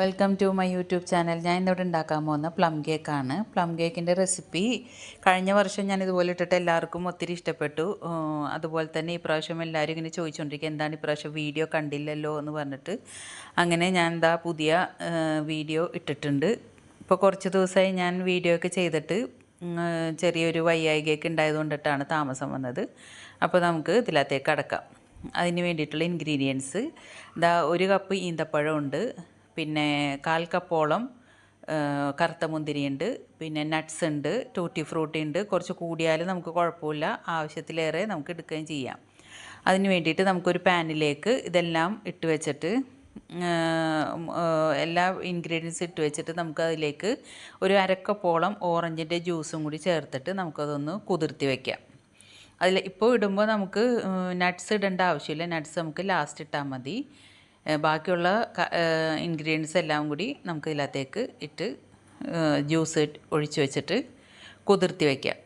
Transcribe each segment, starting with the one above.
Welcome to my YouTube channel ഞാൻ ഇന്നിവിടെ ഉണ്ടാക്കാൻ പോകുന്ന പ്ലം കേക്കാണ് പ്ലം കേക്കിന്റെ റെസിപ്പി കഴിഞ്ഞ വർഷം ഞാൻ ഇതുപോലെ ഇട്ടിട്ട് എല്ലാവർക്കും ഒത്തിരി ഇഷ്ടപ്പെട്ടു. അതുപോലെ തന്നെ ഈ പ്രാവശ്യം എല്ലാവരും ഇങ്ങനെ ചോദിച്ചുകൊണ്ടിരിക്കുക എന്താണ് ഇപ്രാവശ്യം വീഡിയോ കണ്ടില്ലല്ലോ? എന്ന് പറഞ്ഞിട്ട്. അങ്ങനെ ഞാൻ എന്താ പുതിയ വീഡിയോ ഇട്ടിട്ടുണ്ട്. ഇപ്പോൾ കുറച്ച് ദിവസമായി ഞാൻ വീഡിയോ ഒക്കെ ചെയ്തിട്ട് ചെറിയൊരു വയ്യായികയൊക്കെ ഉണ്ടായതുകൊണ്ടിട്ടാണ് താമസം വന്നത്. അപ്പോൾ നമുക്ക് ഇതിലകത്തേക്ക് അടക്കാം. അതിന് വേണ്ടിയിട്ടുള്ള ഇൻഗ്രീഡിയൻസ് ഇതാ ഒരു കപ്പ് ഈന്തപ്പഴം ഉണ്ട്. പിന്നെ കാൽ കപ്പോളം കറുത്ത മുന്തിരിയുണ്ട് പിന്നെ നട്ട്സ് ഉണ്ട് ടൂട്ടി ഫ്രൂട്ടി ഉണ്ട്. കുറച്ച് കൂടിയാലും നമുക്ക് കുഴപ്പമില്ല. ആവശ്യത്തിലേറെ നമുക്ക് എടുക്കുകയും ചെയ്യാം. അതിന് വേണ്ടിയിട്ട് നമുക്കൊരു പാനിലേക്ക് ഇതെല്ലാം ഇട്ട് വെച്ചിട്ട് എല്ലാ ഇൻഗ്രീഡിയൻസ് ഇട്ട് വെച്ചിട്ട് നമുക്ക് അതിലേക്ക് ഒരു അരക്കപ്പോളം ഓറഞ്ചിന്റെ ജ്യൂസും കൂടി ചേർത്തിട്ട് നമുക്കതൊന്ന് കുതിർത്തി വയ്ക്കാം അതിൽ ഇപ്പോൾ ഇടുമ്പോൾ നമുക്ക് നട്ട്സ് ഇടേണ്ട ആവശ്യമില്ല. നട്ട്സ് നമുക്ക് ലാസ്റ്റ് ഇട്ടാൽ മതി. ബാക്കിയുള്ള ഇൻഗ്രീഡിയൻസ് എല്ലാം കൂടി നമുക്ക് ഇതിനകത്തേക്ക് ഇട്ട് ജ്യൂസ് ഒഴിച്ച് വെച്ചിട്ട് കുതിർത്തി വയ്ക്കാം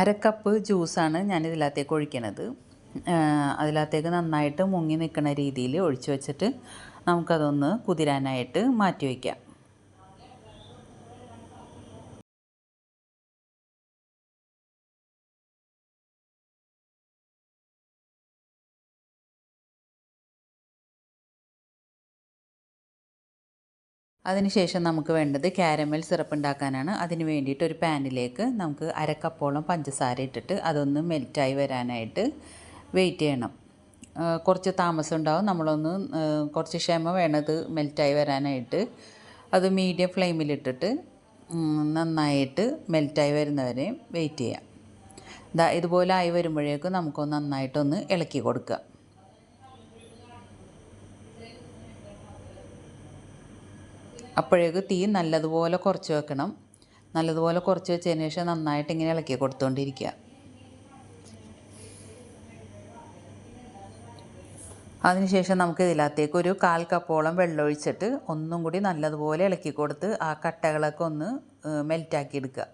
അരക്കപ്പ് കപ്പ് ജ്യൂസാണ് ഞാൻ ഇതിനകത്തേക്ക് ഒഴിക്കണത്. അതിനകത്തേക്ക് നന്നായിട്ട് മുങ്ങി നിൽക്കുന്ന രീതിയിൽ ഒഴിച്ച് വെച്ചിട്ട് നമുക്കതൊന്ന് കുതിരാനായിട്ട് മാറ്റി വയ്ക്കാം അതിനുശേഷം നമുക്ക് വേണ്ടത് കാരമൽ സിറപ്പ് ഉണ്ടാക്കാനാണ് അതിന് വേണ്ടിയിട്ട് ഒരു പാനിലേക്ക് നമുക്ക് അരക്കപ്പോളം പഞ്ചസാര ഇട്ടിട്ട് അതൊന്ന് മെൽറ്റായി വരാനായിട്ട് വെയിറ്റ് ചെയ്യണം. കുറച്ച് താമസം ഉണ്ടാവും. നമ്മളൊന്ന് കുറച്ച് ക്ഷമ വേണത് മെൽറ്റായി വരാനായിട്ട്. അത് മീഡിയം ഫ്ലെയിമിലിട്ടിട്ട് നന്നായിട്ട് മെൽറ്റായി വരുന്നവരെ വെയിറ്റ് ചെയ്യാം. ഇതാ ഇതുപോലെ ആയി വരുമ്പോഴേക്കും നമുക്കൊന്ന് നന്നായിട്ടൊന്ന് ഇളക്കി കൊടുക്കുക. അപ്പോഴേക്ക് തീ നല്ലതുപോലെ കുറച്ച് വെക്കണം. നല്ലതുപോലെ കുറച്ച് വെച്ചതിന് ശേഷം നന്നായിട്ട് ഇങ്ങനെ ഇളക്കി കൊടുത്തുകൊണ്ടിരിക്കുക അതിനുശേഷം നമുക്ക് ഇതിനകത്തേക്ക് ഒരു കാൽ കപ്പോളം വെള്ളമൊഴിച്ചിട്ട് ഒന്നും കൂടി നല്ലതുപോലെ ഇളക്കി കൊടുത്ത് ആ കട്ടകളൊക്കെ ഒന്ന് മെൽറ്റാക്കി എടുക്കുക.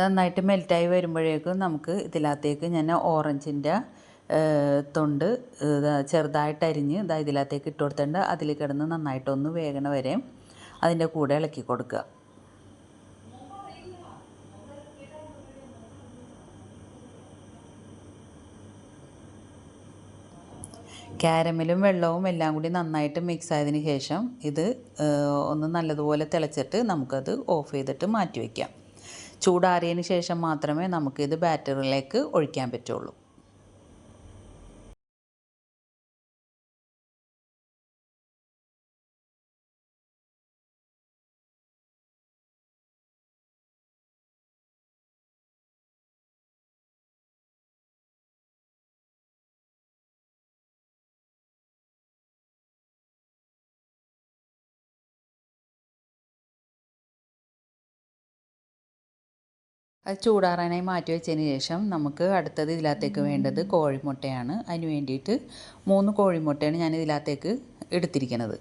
നന്നായിട്ട് മെൽറ്റായി വരുമ്പോഴേക്കും നമുക്ക് ഇതിനകത്തേക്ക് ഞാൻ ഓറഞ്ചിന്റെ തൊണ്ട് ചെറുതായിട്ട് അരിഞ്ഞ് ഇതാ ഇതിനകത്തേക്ക് ഇട്ട് കൊടുത്തിട്ടുണ്ട്. അതിൽ കിടന്ന് നന്നായിട്ടൊന്ന് വേഗണ വരെ അതിന്റെ കൂടെ ഇളക്കി കൊടുക്കുക. ക്യാരമലും വെള്ളവും എല്ലാം കൂടി നന്നായിട്ട് മിക്സ് ആയതിന് ശേഷം ഇത് ഒന്ന് നല്ലതുപോലെ തിളച്ചിട്ട് നമുക്കത് ഓഫ് ചെയ്തിട്ട് മാറ്റി വയ്ക്കാം. ചൂടാറിയതിന് ശേഷം മാത്രമേ നമുക്കിത് ബാറ്ററിയിലേക്ക് ഒഴിക്കാൻ പറ്റുള്ളൂ. അത് ചൂടാറാനായി മാറ്റി വെച്ചതിന് ശേഷം നമുക്ക് അടുത്തത് ഇതിനകത്തേക്ക് വേണ്ടത് കോഴിമുട്ടയാണ്. അതിന് വേണ്ടിയിട്ട് മൂന്ന് കോഴിമുട്ടയാണ് ഞാൻ ഇതിനകത്തേക്ക് എടുത്തിരിക്കുന്നത്.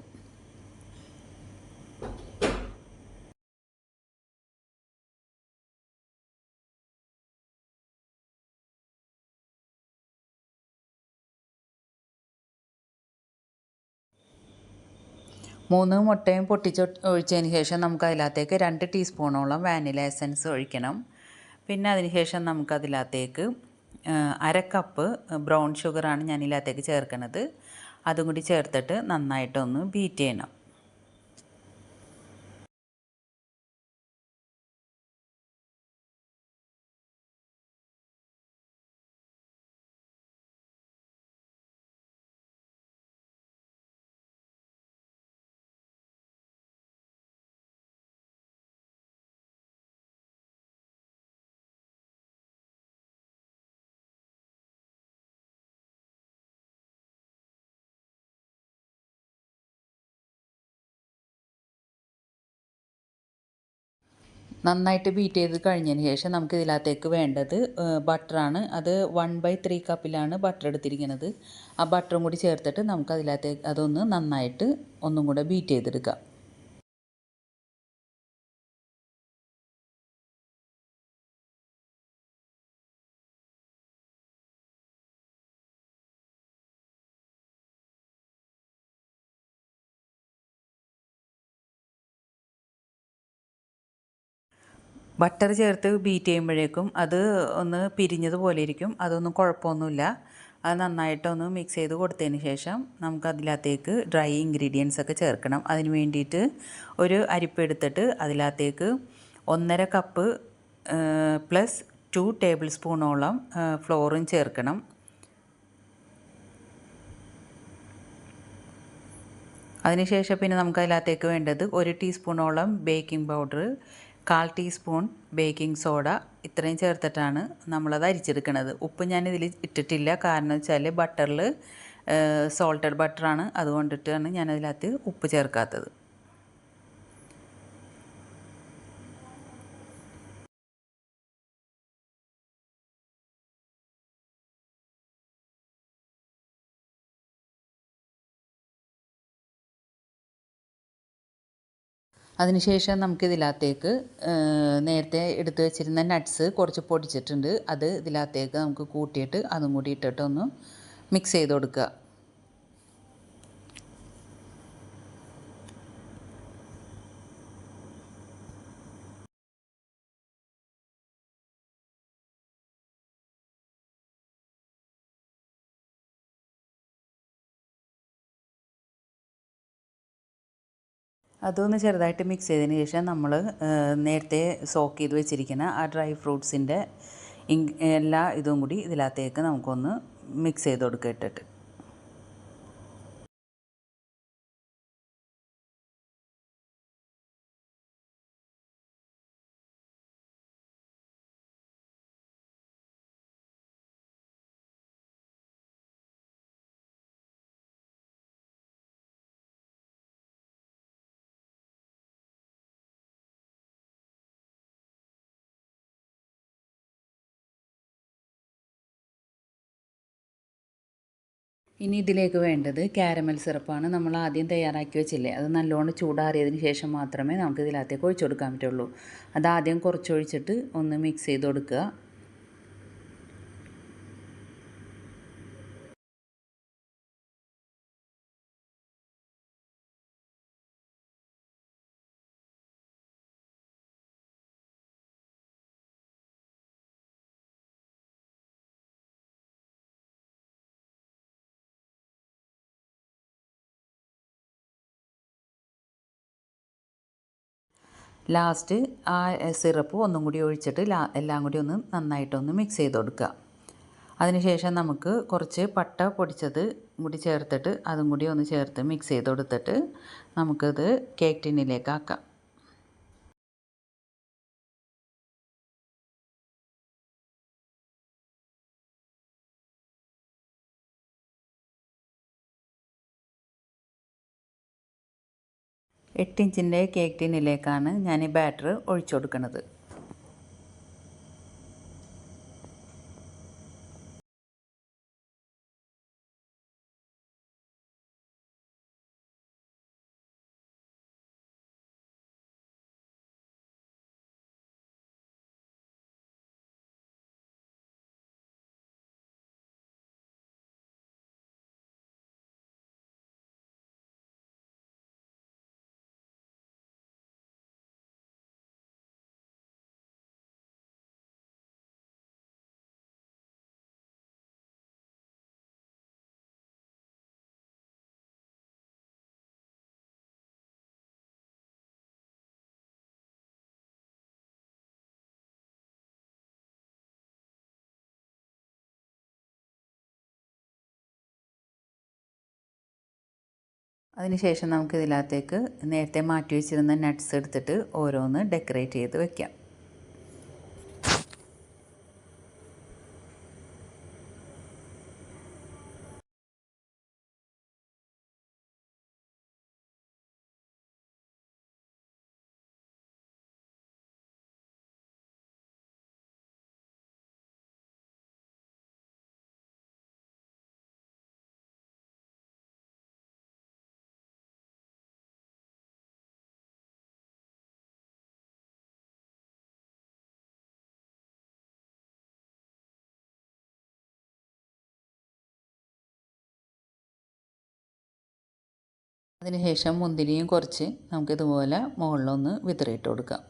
മൂന്ന് മുട്ടയും പൊട്ടിച്ച് ഒഴിച്ചതിന് ശേഷം നമുക്ക് അതിനകത്തേക്ക് രണ്ട് ടീസ്പൂണോളം വാനില എസൻസ് ഒഴിക്കണം. പിന്നെ അതിനുശേഷം ശേഷം നമുക്ക് അതിനകത്തേക്ക് അര കപ്പ് ബ്രൗൺ ഷുഗറാണ് ഞാൻ ഇതിനകത്തേക്ക് ചേർക്കുന്നത് അതും കൂടി ചേർത്തിട്ട് നന്നായിട്ടൊന്ന് ബീറ്റ് ചെയ്യണം. നന്നായിട്ട് ബീറ്റ് ചെയ്ത് കഴിഞ്ഞതിന് ശേഷം നമുക്ക് ഇതിനകത്തേക്ക് വേണ്ടത് ബട്ടറാണ് അത് വൺ ബൈ ത്രീ കപ്പിലാണ് ബട്ടർ എടുത്തിരിക്കുന്നത്. ആ ബട്ടറും കൂടി ചേർത്തിട്ട് നമുക്ക് അതിനകത്തേക്ക് അതൊന്ന് നന്നായിട്ട് ഒന്നും കൂടെ ബീറ്റ് ചെയ്തെടുക്കാം. ബട്ടർ ചേർത്ത് ബീറ്റ് ചെയ്യുമ്പോഴേക്കും അത് ഒന്ന് പിരിഞ്ഞതുപോലെ ഇരിക്കും അതൊന്നും കുഴപ്പമൊന്നുമില്ല. അത് നന്നായിട്ടൊന്ന് മിക്സ് ചെയ്ത് കൊടുത്തതിന് ശേഷം നമുക്ക് അതിനകത്തേക്ക് ഡ്രൈ ഇൻഗ്രീഡിയൻസ് ഒക്കെ ചേർക്കണം. അതിന് വേണ്ടിയിട്ട് ഒരു അരിപ്പ് എടുത്തിട്ട് അതിനകത്തേക്ക് ഒന്നര കപ്പ് പ്ലസ് ടു ടേബിൾ സ്പൂണോളം ഫ്ലോറും ചേർക്കണം. അതിനുശേഷം പിന്നെ നമുക്ക് അതിനകത്തേക്ക് വേണ്ടത് ഒരു ടീസ്പൂണോളം ബേക്കിംഗ് പൗഡർ കാൽ ടീസ്പൂൺ ബേക്കിംഗ് സോഡ ഇത്രയും ചേർത്തിട്ടാണ് നമ്മളത് അരിച്ചെടുക്കുന്നത് ഉപ്പ് ഞാനിതിൽ ഇട്ടിട്ടില്ല. കാരണം വെച്ചാൽ ബട്ടറിൽ സോൾട്ടഡ് ബട്ടറാണ്. അതുകൊണ്ടിട്ടാണ് ഞാനതിനകത്ത് ഉപ്പ് ചേർക്കാത്തത്. അതിനുശേഷം നമുക്ക് ഇതിനകത്തേക്ക് നേരത്തെ എടുത്തു വെച്ചിരുന്ന നട്ട്സ് കുറച്ച് പൊടിച്ചിട്ടുണ്ട്. അത് ഇതിനകത്തേക്ക് നമുക്ക് കൂട്ടിയിട്ട് അതും കൂടി ഇട്ടിട്ടൊന്ന് മിക്സ് ചെയ്ത് കൊടുക്കുക. അതൊന്ന് ചെറുതായിട്ട് മിക്സ് ചെയ്തതിന് ശേഷം നമ്മൾ നേരത്തെ സോക്ക് ചെയ്ത് വെച്ചിരിക്കുന്ന ആ ഡ്രൈ ഫ്രൂട്ട്സിന്റെ എല്ലാ ഇതും കൂടി ഇതിനകത്തേക്ക് നമുക്കൊന്ന് മിക്സ് ചെയ്ത് കൊടുക്കുക ഇട്ടിട്ട്. ഇനി ഇതിലേക്ക് വേണ്ടത് കാരമൽ സിറപ്പാണ്. നമ്മൾ ആദ്യം തയ്യാറാക്കി വെച്ചില്ലേ? അത് നല്ലോണം ചൂടാറിയതിന് ശേഷം മാത്രമേ നമുക്ക് ഇതിനകത്തേക്ക് ഒഴിച്ചു കൊടുക്കാൻ പറ്റുള്ളൂ. അത് ആദ്യം കുറച്ചൊഴിച്ചിട്ട് ഒന്ന് മിക്സ് ചെയ്ത് കൊടുക്കുക. ലാസ്റ്റ് ആ സിറപ്പ് ഒന്നും കൂടി ഒഴിച്ചിട്ട് എല്ലാം കൂടി ഒന്ന് നന്നായിട്ടൊന്ന് മിക്സ് ചെയ്ത് കൊടുക്കുക. അതിനുശേഷം നമുക്ക് കുറച്ച് പട്ട പൊടിച്ചത് കൂടി ചേർത്തിട്ട് അതും കൂടി ഒന്ന് ചേർത്ത് മിക്സ് ചെയ്ത് കൊടുത്തിട്ട് നമുക്കത് കേക്ക് ടിന്നിലേക്ക് ആക്കാം. എട്ട് ഇഞ്ചിന്റെ കേക്ക് ടിന്നിലേക്കാണ് ഞാൻ ഈ ബാറ്റർ ഒഴിച്ചു കൊടുക്കുന്നത് അതിനുശേഷം നമുക്ക് ഇതിനകത്തേക്ക് നേരത്തെ മാറ്റി വെച്ചിരുന്ന നട്ട്സ് എടുത്തിട്ട് ഓരോന്ന് ഡെക്കറേറ്റ് ചെയ്ത് വെക്കാം. അതിനുശേഷം മുന്തിരിയും കുറച്ച് നമുക്കിതുപോലെ മുകളിലൊന്ന് വിതറിയിട്ട് കൊടുക്കാം.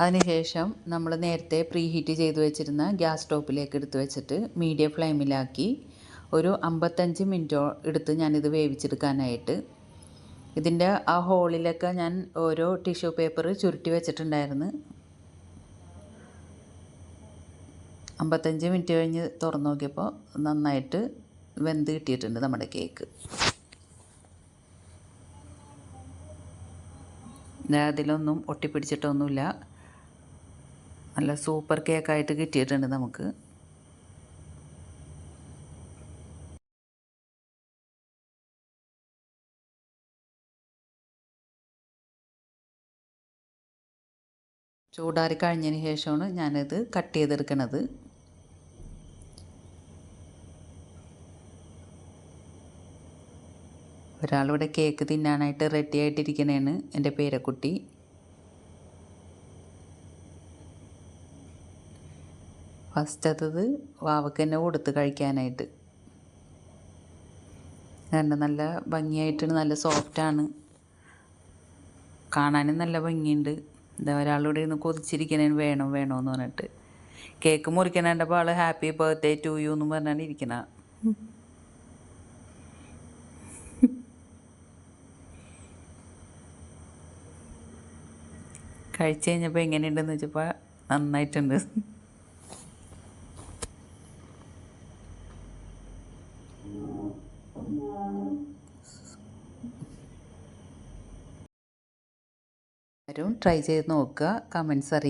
അതിനുശേഷം നമ്മൾ നേരത്തെ പ്രീ ഹീറ്റ് ചെയ്ത് വെച്ചിരുന്ന ഗ്യാസ് സ്റ്റോപ്പിലേക്ക് എടുത്ത് വെച്ചിട്ട് മീഡിയം ഫ്ലെയിമിലാക്കി ഒരു അമ്പത്തഞ്ച് മിനിറ്റോ എടുത്ത് ഞാനിത് വേവിച്ചെടുക്കാനായിട്ട് ഇതിന്റെ ആ ഹോളിലൊക്കെ ഞാൻ ഓരോ ടിഷ്യൂ പേപ്പർ ചുരുട്ടി വെച്ചിട്ടുണ്ടായിരുന്നു. അമ്പത്തഞ്ച് മിനിറ്റ് കഴിഞ്ഞ് തുറന്നു നോക്കിയപ്പോൾ നന്നായിട്ട് വെന്ത് കിട്ടിയിട്ടുണ്ട് നമ്മുടെ കേക്ക്. അതിലൊന്നും ഒട്ടിപ്പിടിച്ചിട്ടൊന്നുമില്ല. നല്ല സൂപ്പർ കേക്കായിട്ട് കിട്ടിയിട്ടുണ്ട് നമുക്ക്. ചൂടാറി കഴിഞ്ഞതിന് ശേഷമാണ് ഞാനത് കട്ട് ചെയ്തെടുക്കണത്. ഒരാളിവിടെ കേക്ക് തിന്നാനായിട്ട് റെഡി ആയിട്ടിരിക്കണേണ്. എന്റെ പേരക്കുട്ടി. ഫസ്റ്റ് അത് വാവക്ക് തന്നെ കൊടുത്ത് കഴിക്കാനായിട്ട്. കണ്ട് നല്ല ഭംഗിയായിട്ടാണ് നല്ല സോഫ്റ്റാണ് കാണാനും നല്ല ഭംഗിയുണ്ട്. എന്താ ഒരാളിവിടെ ഇരുന്ന് കൊതിച്ചിരിക്കണേ വേണം വേണമെന്ന് പറഞ്ഞിട്ട്. കേക്ക് മുറിക്കണേണ്ടപ്പോൾ ആൾ ഹാപ്പി ബർത്ത്ഡേ ടു യു എന്നും പറഞ്ഞാണ് ഇരിക്കണ. കഴിച്ചു കഴിഞ്ഞപ്പോൾ എങ്ങനെയുണ്ടെന്ന് വെച്ചപ്പോൾ നന്നായിട്ടുണ്ട്. ട്രൈ ചെയ്ത് നോക്കുക. കമൻസ് അറിയിക്കുക.